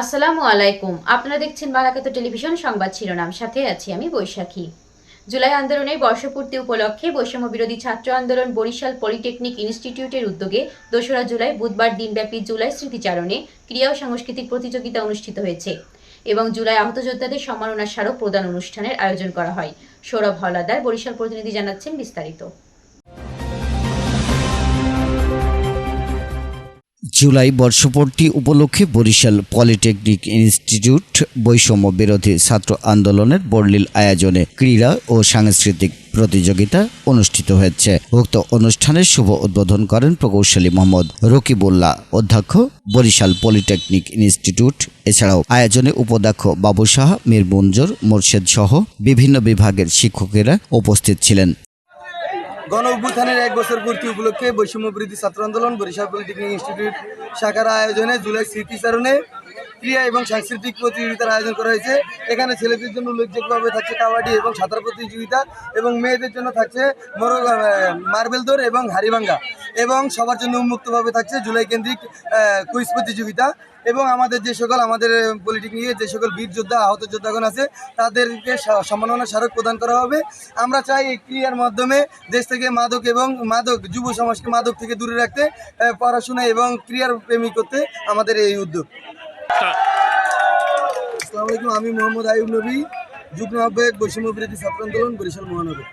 আসসালামু আলাইকুম। আপনারা দেখছেন বারাকাত টেলিভিশন সংবাদ শিরোনাম। সাথে আছি আমি বৈশাখী। জুলাই আন্দোলনের বর্ষপূর্তি উপলক্ষে বৈষম্য বিরোধী ছাত্র আন্দোলন বরিশাল পলিটেকনিক ইনস্টিটিউটের উদ্যোগে দোসরা জুলাই বুধবার দিনব্যাপী জুলাই স্মৃতিচারণে ক্রিয়া ও সাংস্কৃতিক প্রতিযোগিতা অনুষ্ঠিত হয়েছে এবং জুলাই আহত যোদ্ধাদের সম্মাননা স্মারক প্রদান অনুষ্ঠানের আয়োজন করা হয়। সৌরভ হলাদার বরিশাল প্রতিনিধি জানাচ্ছেন বিস্তারিত। জুলাই বর্ষপূর্তি উপলক্ষে বরিশাল পলিটেকনিক ইনস্টিটিউট বৈষম্য বিরোধী ছাত্র আন্দোলনের বর্লিল আয়োজনে ক্রীড়া ও সাংস্কৃতিক প্রতিযোগিতা অনুষ্ঠিত হয়েছে। উক্ত অনুষ্ঠানের শুভ উদ্বোধন করেন প্রকৌশলী মোহাম্মদ রকিবুল্লাহ, অধ্যক্ষ বরিশাল পলিটেকনিক ইনস্টিটিউট। এছাড়াও আয়োজনে উপাধ্যক্ষ বাবু শাহ মীর মঞ্জুর, মোর্শেদ সহ বিভিন্ন বিভাগের শিক্ষকেরা উপস্থিত ছিলেন। গণ অভ্যুত্থানের এক বছর পূর্তি উপলক্ষে বৈষম্য বিরোধী ছাত্র আন্দোলন বরিশাল পলিটেকনিক ইনস্টিটিউট শাখার আয়োজনে জুলাই স্মৃতিচারণে ক্রিয়া এবং সাংস্কৃতিক প্রতিযোগিতার আয়োজন করা হয়েছে। এখানে ছেলেদের জন্য উল্লেখযোগ্যভাবে থাকছে কাবাডি এবং সাঁতার প্রতিযোগিতা এবং মেয়েদের জন্য থাকছে মার্বেল দৌড় এবং হাড়িভাঙ্গা এবং সবার জন্য উন্মুক্তভাবে থাকছে জুলাই কেন্দ্রিক কুইজ প্রতিযোগিতা এবং আমাদের যে সকল আমাদের পলিটেকনিকের যে সকল বীর যোদ্ধা, আহত যোদ্ধাগণ আছে, তাদেরকে সম্মাননা স্মারক প্রদান করা হবে। আমরা চাই এই ক্রিয়ার মাধ্যমে দেশ থেকে মাদক এবং মাদক, যুব সমাজকে মাদক থেকে দূরে রাখতে পড়াশোনা এবং ক্রিয়ার প্রেমী করতে আমাদের এই উদ্যোগ। আসসালামু আলাইকুম আমি মোহাম্মদ আয়ুব নবী যুগ্ম আহ্বায়ক বৈষম্য বিরোধী ছাত্র আন্দোলন বরিশাল মহানগর।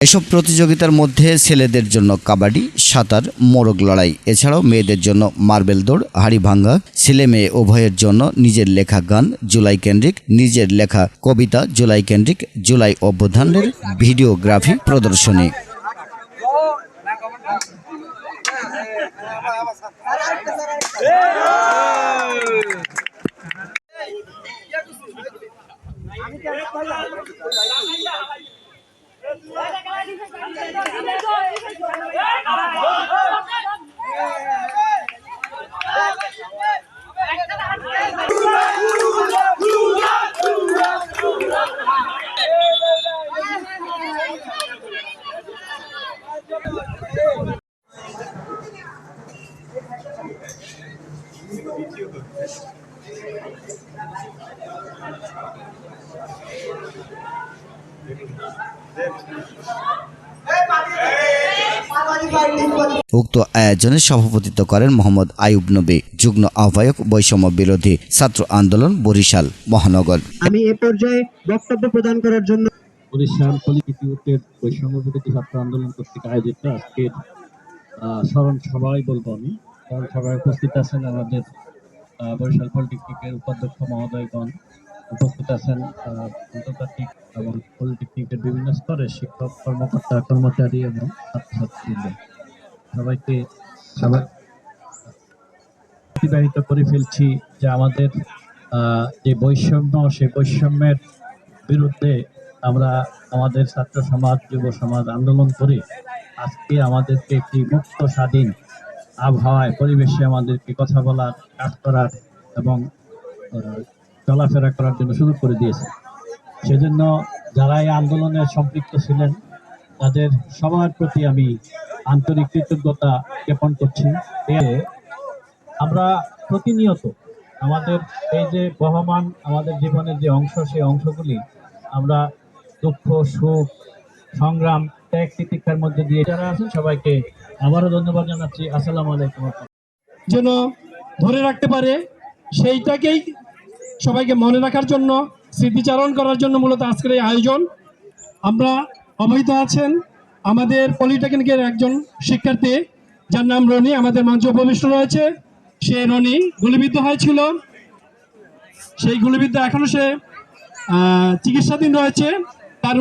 এসব প্রতিযোগিতার মধ্যে ছেলেদের জন্য কাবাডি সাঁতার মোরগ লড়াই এছাড়াও মেয়েদের জন্য মার্বেল দৌড় হাড়ি ভাঙ্গা ছেলে মেয়ে উভয়ের জন্য নিজের লেখা গান জুলাই কেন্দ্রিক নিজের লেখা কবিতা জুলাই কেন্দ্রিক জুলাই অভ্যুত্থানের ভিডিওগ্রাফি প্রদর্শনী। 예! উক্ত আয়োজনে সভাপতিত্ব করেন মোহাম্মদ আয়ুব নবী যুগ্ম আহ্বায়ক বৈষম্য বিরোধী ছাত্র আন্দোলন বরিশাল মহানগর। আমি এ পর্যায়ে বক্তব্য প্রদান করার জন্য বরিশাল পলিটিউটের বৈষম্য বিরোধী ছাত্র আন্দোলন কর্তৃক আয়োজিত আজকের স্মরণ সভায় বলব আমি। স্মরণ সভায় উপস্থিত আছেন আমাদের বরিশাল পলিটেকনিকের উপাধ্যক্ষ মহোদয়গণ উপস্থিত আছেন আন্তর্জাতিক এবং পলিটেকনিকের বিভিন্ন স্তরের শিক্ষক, কর্মকর্তা, কর্মচারী এবং ছাত্রছাত্রীবৃন্দ সবাইকে সবাই অতিবাহিত করে ফেলছি যে আমাদের যে বৈষম্য সে বৈষম্যের বিরুদ্ধে আমরা আমাদের ছাত্র সমাজ, যুব সমাজ আন্দোলন করে। আজকে আমাদেরকে একটি মুক্ত, স্বাধীন আবহাওয়ায়, পরিবেশে আমাদেরকে কথা বলার, কাজ করার এবং চলাফেরা করার জন্য সুযোগ করে দিয়েছে। সেজন্য যারা এই আন্দোলনে সম্পৃক্ত ছিলেন, তাদের সবার প্রতি আমি আন্তরিক কৃতজ্ঞতা জ্ঞাপন করছি। আমরা প্রতিনিয়ত আমাদের এই যে বহমান আমাদের জীবনের যে অংশ, সেই অংশগুলি আমরা দুঃখ, সুখ, সংগ্রাম, ত্যাগ, তিতিক্ষার মধ্যে দিয়ে যারা আছেন সবাইকে আবারও ধন্যবাদ জানাচ্ছি। আসসালামু আলাইকুম। যেন ধরে রাখতে পারে, সেইটাকেই সবাইকে মনে রাখার জন্য, স্মৃতিচারণ করার জন্য মূলত আজকের এই আয়োজন। আমরা অবহিত আছেন আমাদের পলিটেকনিকের একজন শিক্ষার্থী, যার নাম রনি, আমাদের মঞ্চ উপবিষ্ট রয়েছে। সে রনি গুলিবিদ্ধ হয়েছিল। সেই গুলিবিদ্ধ এখনও সে চিকিৎসাধীন রয়েছে। তার